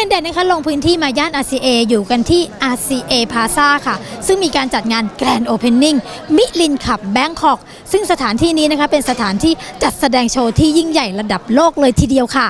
ด่นๆนะคะลงพื้นที่มาย่าน RCA อยู่กันที่ RCA Plaza ค่ะ ซึ่งมีการจัดงาน Grand Opening มิลินขับแบงคอกซึ่งสถานที่นี้นะคะเป็นสถานที่จัดแสดงโชว์ที่ยิ่งใหญ่ระดับโลกเลยทีเดียวค่ะ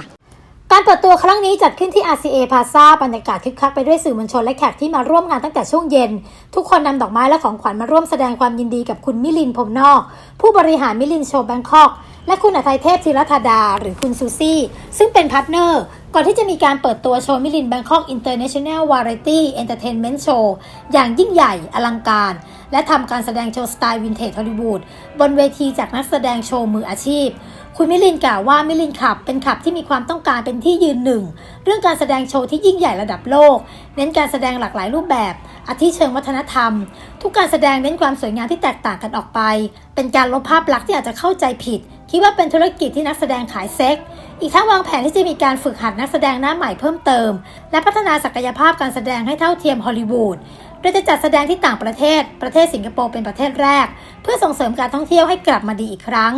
การเปิดตัวครั้งนี้จัดขึ้นที่ RCA Plaza บรรยากาศคึกคักไปด้วยสื่อมวลชนและแขกที่มาร่วมงานตั้งแต่ช่วงเย็น ทุกคนนำดอกไม้และของขวัญมาร่วมแสดงความยินดีกับคุณมิลินพรมนอก ผู้บริหารมิลินโชว์แบงคอก และคุณอาทัยเทพธีรธาดา หรือคุณซูซี่ ซึ่งเป็นพาร์ทเนอร์ ก่อนที่จะมีการเปิดตัวโชว์มิลินแบงคอกอินเตอร์เนชั่นแนลวาไรตี้เอนเตอร์เทนเมนต์โชว์อย่างยิ่งใหญ่อลังการ และทำการแสดงโชว์สไตล์วินเทจฮอลลีวูดบนเวทีจากนักแสดงโชว์มืออาชีพ คุณมิลินกล่าวว่ามิลินขับเป็นขับที่มีความต้องการเป็นที่ยืนหนึ่ง เรื่องการแสดงโชว์ที่ยิ่งใหญ่ระดับโลก เน้นการแสดงหลากหลายรูปแบบ อาทิเชิงวัฒนธรรม ทุกการแสดงเน้นความสวยงามที่แตกต่างกันออกไป เป็นการลบภาพลักษณ์ที่อาจจะเข้าใจผิด คิดว่าเป็นธุรกิจที่นักแสดงขายเซ็ก อีกทั้งวางแผนที่จะมีการฝึกหัดนักแสดงหน้าใหม่เพิ่มเติม และพัฒนาศักยภาพการแสดงให้เท่าเทียมฮอลลีวูดโดยจะจัดแสดงที่ต่างประเทศ ประเทศสิงคโปร์เป็นประเทศแรก เพื่อส่งเสริมการท่องเที่ยวให้กลับมาดีอีกครั้ง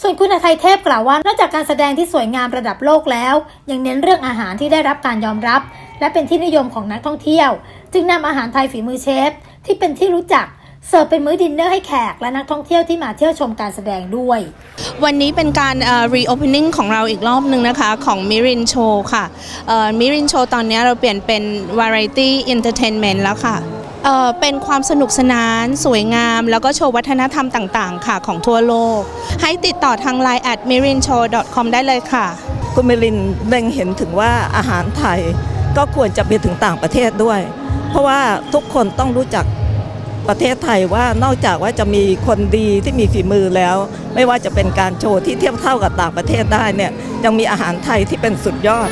ส่วนคุณอาทัยเทพกล่าวว่านอกจากการแสดงที่สวยงามระดับโลกแล้ว ยังเน้นเรื่องอาหารที่ได้รับการยอมรับ และเป็นที่นิยมของนักท่องเที่ยว จึงนำอาหารไทยฝีมือเชฟที่เป็นที่รู้จัก เสิร์ฟเป็นมื้อดินเนอร์ให้แขกและนักท่องเที่ยวที่มาเที่ยวชมการแสดงด้วย วันนี้เป็นการเอ่อ reopening ของเราอีกรอบหนึ่งนะคะ ของ Mirin Show ค่ะเอ่อ Mirin Show ตอนนี้เราเปลี่ยนเป็น Variety Entertainment แล้วค่ะเอ่อเป็นความสนุกสนาน สวยงาม แล้วก็โชว์วัฒนธรรมต่าง ๆ ค่ะ ของทั่วโลก ให้ติดต่อทาง line at mirinshow.com ได้เลยค่ะ คุณเมลินเล็งเห็นถึงว่าอาหารไทยก็ควรจะไปถึงต่างประเทศด้วย เพราะว่าทุกคนต้องรู้จัก ประเทศไทยว่านอกจากว่าจะมีคนดีที่มีฝีมือแล้ว ไม่ว่าจะเป็นการโชว์ที่เทียบเท่ากับต่างประเทศได้เนี่ยยังมีอาหารไทยที่เป็นสุดยอด